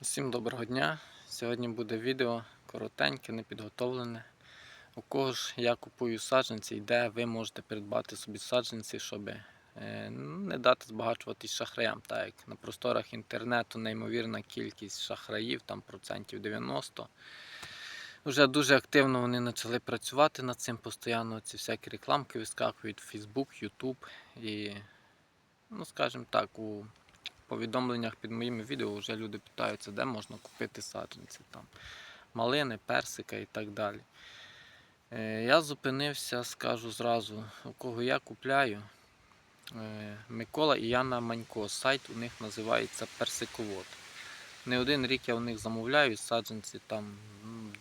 Всім доброго дня! Сьогодні буде відео коротеньке, непідготовлене. У кого ж я купую саджанці і де ви можете придбати собі саджанці, щоб е, не дати збагачуватись шахраям. Так як на просторах інтернету неймовірна кількість шахраїв, там процентів 90. Вже дуже активно вони почали працювати над цим постійно. Ці всякі рекламки вискакують в Facebook, YouTube і, ну скажімо так, у повідомленнях під моїми відео вже люди питаються, де можна купити саджанці, там малини, персика і так далі. Е, Я зупинився, скажу зразу, у кого я купляю. Е, Микола і Яна Манько. Сайт у них називається Персиковод. Не один рік я у них замовляю, саджанці там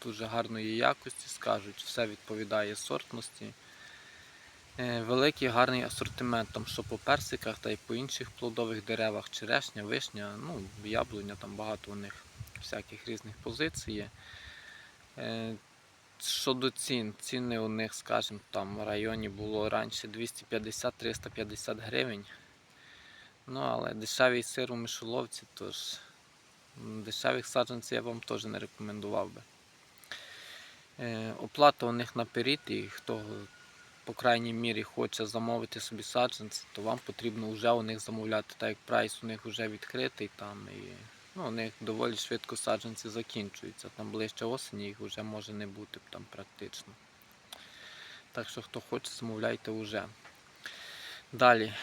дуже гарної якості, скажуть, все відповідає сортності. Е, Великий гарний асортимент, там що по персиках та й по інших плодових деревах, черешня, вишня, ну, яблуня, там багато у них всяких різних позицій. Е, Щодо цін, ціни у них, скажімо, там в районі було раніше 250-350 гривень. Ну, але дешевий сир у мишоловці, тож дешевих саджанців я вам теж не рекомендував би. Е, Оплата у них наперед, і хто по крайній мірі хоче замовити собі саджанці, то вам потрібно вже у них замовляти, так як прайс у них вже відкритий там і ну, у них доволі швидко саджанці закінчуються. Там ближче осені їх вже може не бути там практично. Так що хто хоче, замовляйте вже. Далі.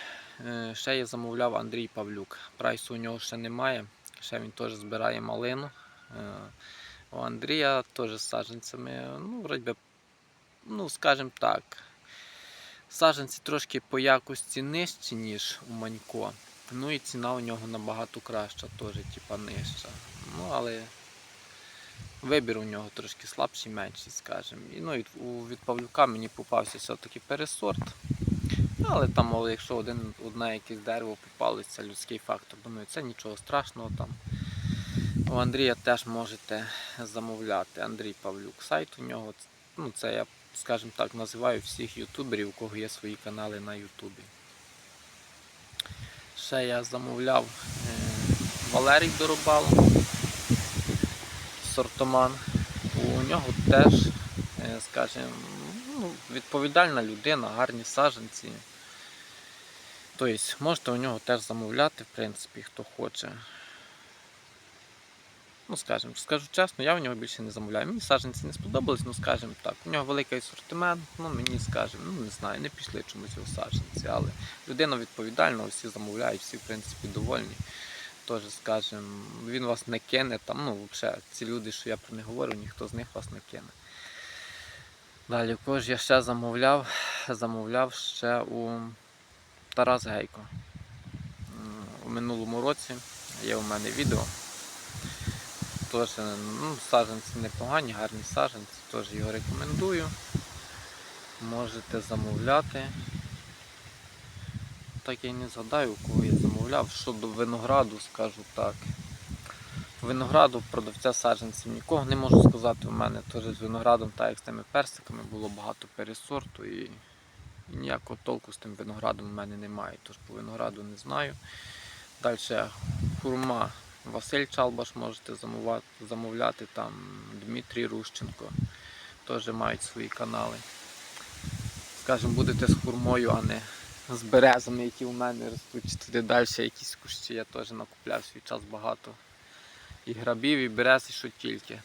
е, Ще я замовляв Андрій Павлюк. Прайсу у нього ще немає. Ще він теж збирає малину. Е, У Андрія теж з саджанцями, ну, вроді ну, скажімо так, Саджанці трошки по якості нижчі, ніж у Манько. Ну і ціна у нього набагато краща, теж типа нижча. Ну, але вибір у нього трошки слабший, менший, скажімо. І, ну, у- від Павлюка мені попався все-таки пересорт. Ну, Але там, мов, якщо один, одне якесь дерево попалося, людський фактор. Думаю, це нічого страшного там. У Андрія теж можете замовляти. Андрій Павлюк. Сайт у нього, ну це я скажімо так, називаю всіх ютуберів, у кого є свої канали на Ютубі. Ще я замовляв е, Валерій Доробало, сортоман. У нього теж, е, скажімо, ну, відповідальна людина, гарні саджанці. Тобто можете у нього теж замовляти, в принципі, хто хоче. Ну, скажімо, скажу чесно, я в нього більше не замовляю. Мені саджанці не сподобались, ну скажімо так. У нього великий асортимент, ну мені скажімо, ну не знаю, не пішли чомусь його саджанці, але людина відповідальна, всі замовляють, всі в принципі довольні. Тож, скажімо, він вас не кине, там, ну, взагалі, ці люди, що я про них говорю, ніхто з них вас не кине. Далі, кого ж я ще замовляв? Замовляв ще у Тарас Гейко. У минулому році є у мене відео. Теж ну, саджанці непогані, гарні саджанці, теж його рекомендую. Можете замовляти. Так я не згадаю, у кого я замовляв. Щодо винограду, скажу так. Винограду продавця саджанців нікого не можу сказати. У мене теж з виноградом, так як з тими персиками, було багато пересорту і, і ніякого толку з тим виноградом у мене немає. Тож по винограду не знаю. Далі хурма. Василь Чалбаш можете замовляти, там Дмитрій Рущенко. Теж мають свої канали. Скажімо, будете з хурмою, а не з березами, які у мене ростуть. Туди далі якісь кущі. Я теж накупляв свій час багато. І грабів, і берез, і що тільки.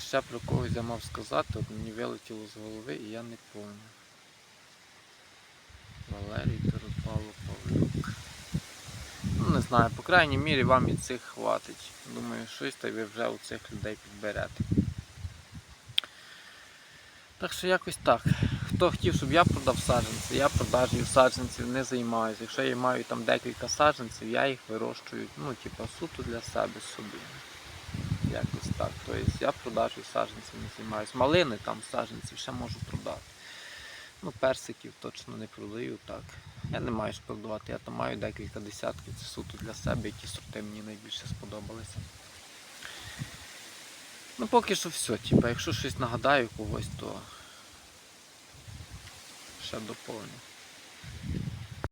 Ще про когось я мав сказати, от мені вилетіло з голови і я не пам'ятаю. Валерій Торопало Павлюк. Не знаю, по крайній мірі вам і цих хватить. Думаю, щось та ви вже у цих людей підберете. Так що якось так. Хто хотів, щоб я продав саджанці, я продажею саджанців не займаюся. Якщо я маю там декілька саджанців, я їх вирощую, ну, типу, суто для себе собі. Якось так. Тобто я продажею саджанців не займаюся. Малини там саджанців ще можу продати. Ну, персиків точно не продаю так. Я не маю спродувати, я там маю декілька десятків, це суто для себе, які сорти мені найбільше сподобалися. Ну поки що все, типу, якщо щось нагадаю когось, то ще доповню.